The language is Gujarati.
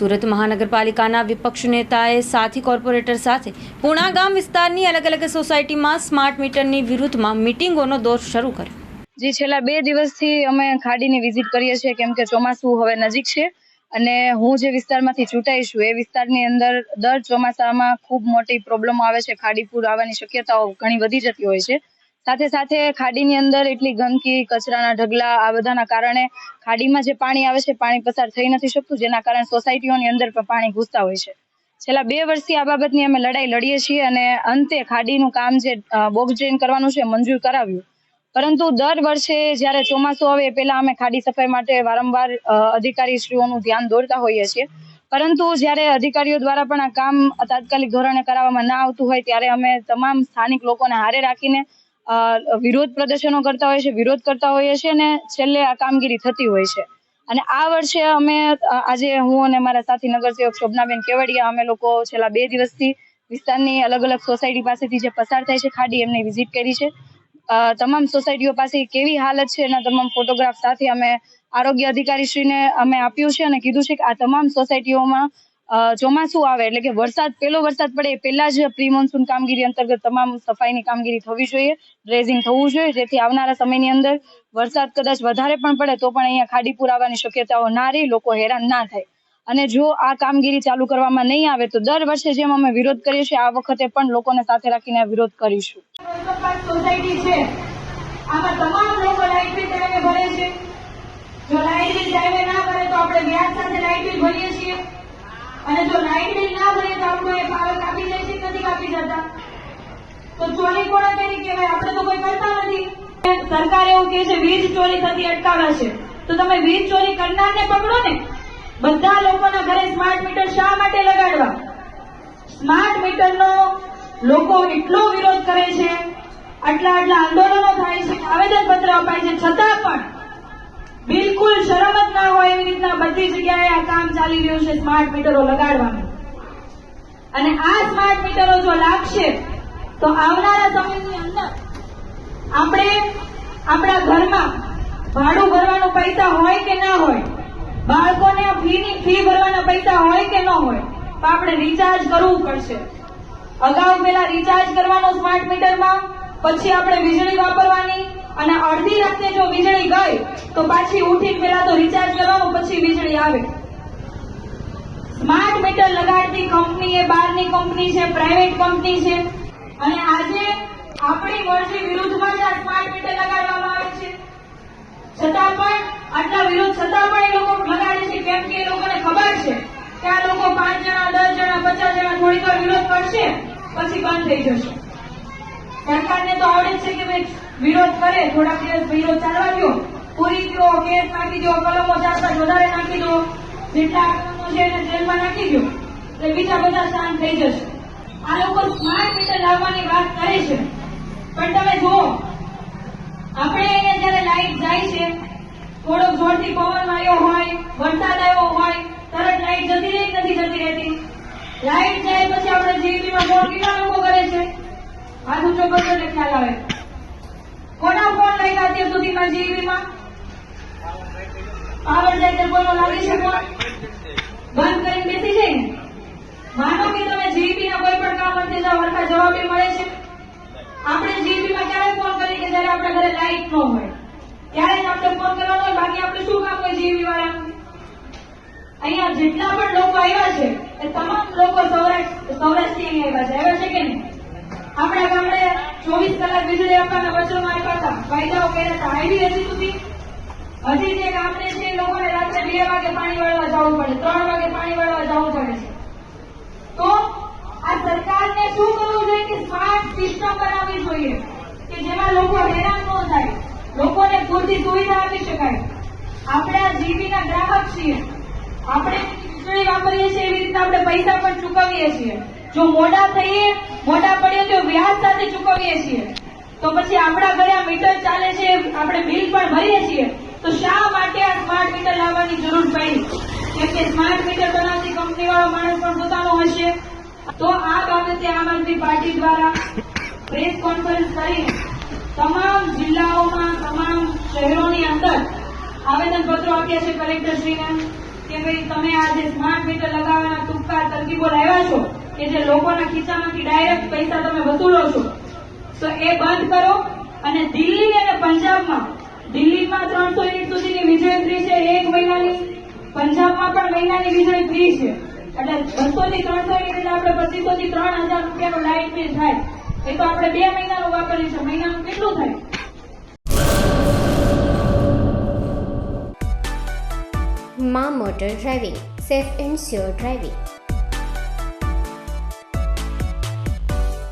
સુરત મહાનગરપાલિકાના વિપક્ષ નેતાએ સાથી કોર્પોરેટર સાથે પૂણા ગામ વિસ્તારની અલગ અલગ સોસાયટીમાં સ્માર્ટ મીટરની વિરુદ્ધમાં મિટિંગોનો દોર શરૂ કર્યો. જે છેલ્લા બે દિવસથી અમે ખાડીની વિઝિટ કરીએ છીએ કેમ કે ચોમાસું હવે નજીક છે અને હું જે વિસ્તારમાંથી ચૂંટાઈ છું એ વિસ્તારની અંદર દર ચોમાસામાં ખૂબ મોટી પ્રોબ્લેમ આવે છે. ખાડી પૂર આવવાની શક્યતાઓ ઘણી વધી જતી હોય છે. સાથે સાથે ખાડીની અંદર એટલી ગંદકી, કચરાના ઢગલા, આ બધાના કારણે ખાડીમાં જે પાણી આવે છે, પાણી પસાર થઈ નથી શકતું, જેના કારણે સોસાયટીઓની અંદર પણ પાણી ઘૂસતા હોય છે. છેલ્લા બે વર્ષથી આ બાબતની અમે લડાઈ લડીએ છીએ અને અંતે ખાડીનું કામ જે બોક્સ ડ્રેન કરવાનું છે, મંજૂર કરાવ્યું. પરંતુ દર વર્ષે જ્યારે ચોમાસું આવે એ પહેલા અમે ખાડી સફાઈ માટે વારંવાર અધિકારીશ્રીઓનું ધ્યાન દોરતા હોઈએ છીએ. પરંતુ જ્યારે અધિકારીઓ દ્વારા પણ આ કામ તાત્કાલિક ધોરણે કરાવવામાં ના આવતું હોય, ત્યારે અમે તમામ સ્થાનિક લોકોને હારે રાખીને વિરોધ પ્રદર્શનો કરતા હોઈએ છીએ, વિરોધ કરતા હોઈએ છીએ અને છેલ્લે આ કામગીરી થતી હોય છે. અને આ વર્ષે અમે આજે હું અને મારા સાથી નગરસેવક શોભનાબેન કેવડિયા, અમે લોકો છેલ્લા બે દિવસથી વિસ્તારની અલગ અલગ સોસાયટી પાસેથી જે પસાર થાય છે ખાડી, એમને વિઝિટ કરી છે. તમામ સોસાયટીઓ પાસે કેવી હાલત છે એના તમામ ફોટોગ્રાફ સાથે અમે આરોગ્ય અધિકારીશ્રીને અમે આપ્યું છે અને કીધું છે કે આ તમામ સોસાયટીઓમાં ચોમાસું આવે એટલે કે વરસાદ, પહેલો વરસાદ પડે એ પહેલા જ પ્રી મોન્સૂન કામગીરી અંતર્ગત તમામ સફાઈની કામગીરી થવી જોઈએ, ડ્રેઝિંગ થવું જોઈએ, જેથી આવનારા સમયની અંદર વરસાદ કદાચ વધારે પણ પડે તો પણ અહીંયા ખાડીપુર આવવાની શક્યતાઓ ના રહી, લોકો હેરાન ના થાય. અને જો આ કામગીરી ચાલુ કરવામાં નહીં આવે તો દર વર્ષે જેમ અમે વિરોધ કરીએ છીએ, આ વખતે પણ લોકોને સાથે રાખીને વિરોધ કરીશું. સોસાયટી છે. આમાં તમામ લોકો લાઇટ બિલ ભરે છે. જો લાઇટ બિલ ના ભરે તો આપણે વ્યાજ સાથે લાઇટ બિલ ભરીએ છીએ. અને જો લાઇટ બિલ ના ભરે તો આપણું એ પાવર કાપી જાય છે, નથી કાપી જતા. તો ચોરી કોણે કરી કહેવાય? આપણે તો કોઈ કરતા નથી. સરકાર એવું કહે છે, વીજ ચોરી થતી અટકાવે છે. તો તમે વીજ ચોરી કરનારને પકડો ને. બધા લોકોના ઘરે સ્માર્ટ મીટર શા માટે લગાડવા? સ્માર્ટ મીટરનો લોકો એટલો વિરોધ કરે છે, આટલા આટલા આંદોલનો થાય છે આવેદન પત્ર અપાય છે, છતાં પણ બધી જગ્યાએ આ કામ ચાલી રહ્યું છે સ્માર્ટ મીટરો લગાડવાનું. અને આ સ્માર્ટ મીટરો જો લાગશે, તો આવનારા સમયની અંદર આપણે આપણા ઘરમાં ભાડું ભરવાનું પૈસા હોય કે ના હોય, બાળકોને ફીની ફી ભરવાના પૈસા હોય કે ન હોય, તો આપણે રિચાર્જ કરવું પડશે. અગાઉ પેલા રિચાર્જ કરવાનો સ્માર્ટ મીટરમાં પછી આપણે વીજળી વાપરવાની અને અડધી રાતે જો વીજળી ગઈ, તો પાછી ઉઠીને પેલા તો રિચાર્જ કરવાનું પછી વીજળી આવે. સ્માર્ટ મીટર લગાડતી કંપની એ બહારની કંપની છે પ્રાઇવેટ કંપની છે. અને આજે આપણી મરજી વિરુદ્ધમાં જ આ સ્માર્ટ મીટર લગાડવામાં આવે છે. છતાં પણ આટલા વિરોધ છતાં પણ એ લોકો લગાડે છે. કેમ કે એ લોકોને ખબર છે કે આ લોકો પાંચ જણા, દસ જણા, પચાસ જણા થોડીક વિરોધ કરશે, પછી બંધ થઈ જશે સરકારને તો આવડે જ છે કે ભાઈ વિરોધ કરે, થોડાક દિવસ વિરોધ ચાલવા દો પૂરી દો કેસ નાખી દો, કલમો ચાર પાંચ વધારે નાખી દો. જેટલા કલમો છે એને જેલમાં નાખી દો. એટલે બીજા બધા શાંત થઈ જશે. આ લોકો સ્માર્ટ મીટર લાવવાની વાત કરે છે. પણ તમે જુઓ, આપણે અહીંયા જયારે લાઈટ જાય છે, થોડોક જોરથી પવન આવ્યો હોય, વરસાદ આવ્યો હોય, તરત લાઈટ જતી રહી નથી જતી રહેતી? લાઈટ જાય પછી આપણે જીવીમાં ફોન કેટલા લોકો કરે છે? હાથ ઊંચો ખ્યાલ આવે. કોના ફોન લાગ્યા અત્યાર સુધીમાં જીવીમાં? પાવર જાય લાગી છે ફોન બંધ કરીને બેસી જાય ને. માનો તમે જીબી ના કોઈ પણ કામ અંતે જાઓ મળે છે. આપણે જીબી માં ફોન કરી કે જયારે આપણા ઘરે લાઈટ ન હોય. ત્યારે આપણે ફોન કરવાનો બાકી આપણે શું કામ હોય જીબી વાળાનું અહીંયા જેટલા પણ લોકો આવ્યા છે, એ તમામ લોકો સૌરાષ્ટ્ર સૌરાષ્ટ્રથી અહીંયા આવ્યા છે. આવ્યા છે કે નહીં? આપણા ગામડે ચોવીસ કલાક વીજળી આપવાના વચનો આપ્યા હતા. વાયદાઓ કર્યા હતા. આવી હજી સુધી, હજી જે ગામડે છે એ લોકોને રાત્રે બે વાગે પાણી વાળવા જવું પડે. ત્રણ વાગે પાણી વાળવા જવું પડે છે. તો આ સરકારને શું કરવું જોઈએ કે સ્માર્ટ સિસ્ટમ બનાવવી જોઈએ? કે જેમાં લોકો હેરાન ન થાય. લોકોને પૂરતી સુવિધા આપી શકાય. આપણે જીબીના ગ્રાહક છીએ. આપણે વીજળી વાપરીએ છીએ એવી રીતના આપણે પૈસા પણ ચૂકવીએ છીએ. જો મોડા થઈએ, મોડા પડીએ વ્યાજ સાથે ચૂકવીએ છીએ. તો પછી આપણા ઘરે આ મીટર ચાલે છે, આપણે બિલ પણ ભરીએ છીએ. તો શા માટે આ સ્માર્ટ મીટર લાવવાની જરૂર પડી? કેમ કે સ્માર્ટ મીટર બનાવતી કંપનીવાળો માણસ પણ પોતાનો હશે. તો આ બાબતે આમ આદમી પાર્ટી દ્વારા પ્રેસ કોન્ફરન્સ કરીને તમામ જિલ્લાઓમાં, તમામ શહેરોની અંદર આવેદનપત્રો આપ્યા છે કલેક્ટરશ્રીને કે ભાઈ, તમે આ જે સ્માર્ટ મીટર લગાવવાના ટૂંકા તરકીબો લાવ્યા છો કે જે લોકોના ખિસ્સામાંથી ડાયરેક્ટ પૈસા તમે વસૂલો છો. તો એ બંધ કરો અને દિલ્હી અને પંજાબમાં, દિલ્હીમાં ત્રણસો યુનિટ સુધીની વીજળી છે એક મહિનાની. પંજાબમાં પણ મહિનાની વીજળી ફ્રી છે. એટલે બસો થી ત્રણસો યુનિટ આપણે પચીસો થી ત્રણ હજાર રૂપિયાનું લાઇટ બિલ થાય. એ તો આપણે બે મહિનાનું વાપરીએ છીએ. મહિનાનું કેટલું થાય? માં motor driving, safe and sure driving.